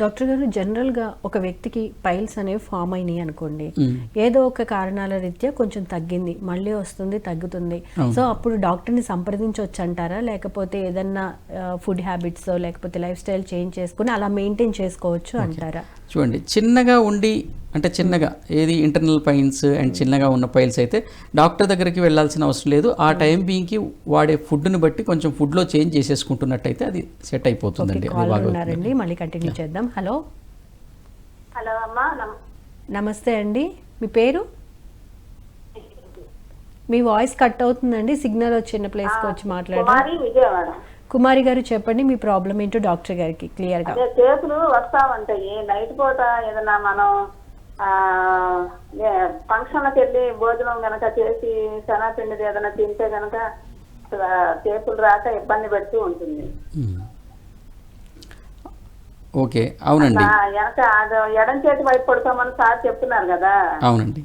Doctor గారు జనరల్గా ఒక వ్యక్తికి పైల్స్ అనేవి ఫామ్ అయినాయి అనుకోండి. ఏదో ఒక కారణాల రీత్యా కొంచెం తగ్గింది. మళ్ళీ వస్తుంది తగ్గుతుంది. సో అప్పుడు డాక్టర్ని సంప్రదించవచ్చు అంటారా? లేకపోతే ఏదన్నా ఫుడ్ హ్యాబిట్స్ లేకపోతే లైఫ్ స్టైల్ చేంజ్ చేసుకుని అలా మెయింటైన్ చేసుకోవచ్చు అంటారా? చూడండి చిన్నగా ఉండి అంటే చిన్నగా ఏది ఇంటర్నల్ పైన్స్ అండ్ చిన్నగా ఉన్న పైల్స్ అయితే డాక్టర్ దగ్గరికి వెళ్ళాల్సిన అవసరం లేదు. ఆ టైం బీయింగ్కి వాడే ఫుడ్ని బట్టి కొంచెం ఫుడ్లో చేంజ్ చేసేసుకుంటున్నట్టయితే అది సెట్ అయిపోతుందండి. అది మళ్ళీ కంటిన్యూ చేద్దాం. హలో. హలో అమ్మా నమ- నమస్తే అండి. మీ పేరు? మీ వాయిస్ కట్ అవుతుందండి. సిగ్నల్ వచ్చిన ప్లేస్కి వచ్చి మాట్లాడండి. కుమారి గారు చెప్పండి మీ ప్రాబ్లం ఏంటో డాక్టర్ గారికి క్లియర్గా అదే కేసులు వస్తా ఉంటాయి నైట్ పూట ఏదైనా మనం ఫంక్షన్లకు వెళ్ళి భోజనం గనక చేసి శనగపిండిది ఏదైనా తింటే గనక అసలు కేసులు రాక ఇబ్బంది పెడుతూ ఉంటుంది. ఓకే అవునండి. వెనక అది ఎడం చేతి వైపు పడుకోమని సార్ చెప్తున్నారు కదా. అవునండి.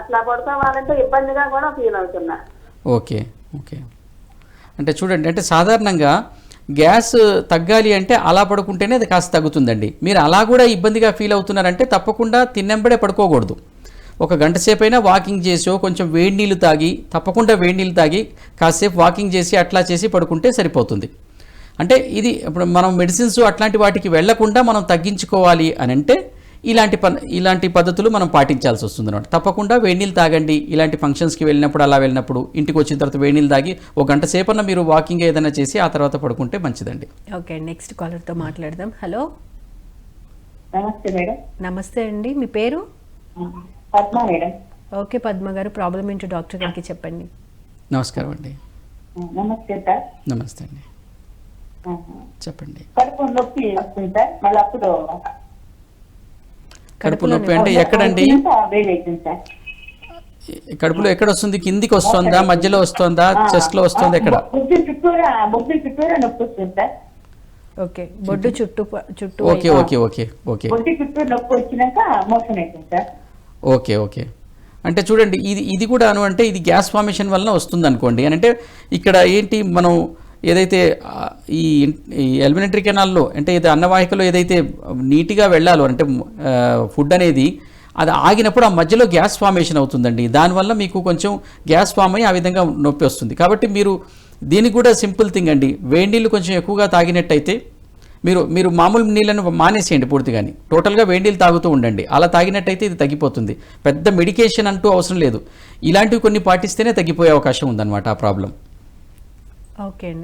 అట్లా పడుకోవాలంటే ఇబ్బందిగా కూడా ఫీల్ అవుతున్నా. Okay okay. అంటే చూడండి అంటే సాధారణంగా గ్యాస్ తగ్గాలి అంటే అలా పడుకుంటేనే అది కాస్త తగ్గుతుందండి. మీరు అలా కూడా ఇబ్బందిగా ఫీల్ అవుతున్నారంటే తప్పకుండా తిన్నెంబడే పడుకోకూడదు. ఒక గంట సేపు అయినా వాకింగ్ చేసో కొంచెం వేడి నీళ్ళు తాగి తప్పకుండా వేడి నీళ్ళు తాగి కాసేపు వాకింగ్ చేసి అట్లా చేసి పడుకుంటే సరిపోతుంది. అంటే ఇది ఇప్పుడు మనం మెడిసిన్స్ అట్లాంటి వాటికి వెళ్ళకుండా మనం తగ్గించుకోవాలి అని అంటే ఇలాంటి ప ఇలాంటి పద్ధతులు మనం పాటించాల్సి వస్తుంది అనమాట తప్పకుండా వేడినీళ్ళు తాగండి. ఇలాంటి ఫంక్షన్స్కి వెళ్ళినప్పుడు అలా వెళ్ళినప్పుడు ఇంటికి వచ్చిన తర్వాత వేడినీళ్ళు తాగి ఒక గంట సేపన్న మీరు వాకింగ్ ఏదైనా చేసి ఆ తర్వాత పడుకుంటే మంచిదండి. ఓకే నెక్స్ట్ కాలర్తో మాట్లాడదాం. హలో నమస్తే మేడం. నమస్తే అండి. మీ పేరు? పద్మ మేడం. ఓకే పద్మ గారు ప్రాబ్లం ఏంటో డాక్టర్ గారికి చెప్పండి. నమస్కారం అండి. నమస్తే సార్. నమస్తే అండి. చెప్పండి. కడుపు నొప్పి వస్తుంది సార్. మళ్ళీ అప్పుడు కడుపు నొప్పి అంటే ఎక్కడండి? కడుపులో ఎక్కడ వస్తుంది కిందికి వస్తుందా? మధ్యలో వస్తుందా? ఎక్కడ? చుట్టూరా నొప్పి వస్తుంది సార్. ఓకే బొడ్డు చుట్టూ చుట్టూ okay okay okay okay. Okay okay. అంటే చూడండి ఇది ఇది కూడాను అంటే ఇది గ్యాస్ ఫార్మేషన్ వలన వస్తుంది అనుకోండి అని అంటే ఇక్కడ ఏంటి మనం ఏదైతే ఈ ఈ ఎలిమినేటరీ కెనాల్లో అంటే ఇది అన్నవాహికలో ఏదైతే నీట్గా వెళ్ళాలో అంటే ఫుడ్ అనేది అది ఆగినప్పుడు ఆ మధ్యలో గ్యాస్ ఫార్మేషన్ అవుతుందండి. దానివల్ల మీకు కొంచెం గ్యాస్ ఫామ్ అయ్యి ఆ విధంగా నొప్పి వస్తుంది. కాబట్టి మీరు దీనికి కూడా సింపుల్ థింగ్ అండి. వేడి నీళ్ళు కొంచెం ఎక్కువగా తాగినట్టయితే మీరు మీరు మామూలు నీళ్ళను మానేసేయండి పూర్తిగాని. టోటల్గా వేడి నీళ్ళు తాగుతూ ఉండండి. అలా తాగినట్టయితే ఇది తగ్గిపోతుంది. పెద్ద మెడికేషన్ అంటూ అవసరం లేదు. ఇలాంటివి కొన్ని పాటిస్తేనే తగ్గిపోయే అవకాశం ఉందన్నమాట ఆ ప్రాబ్లం. ఓకే అండి.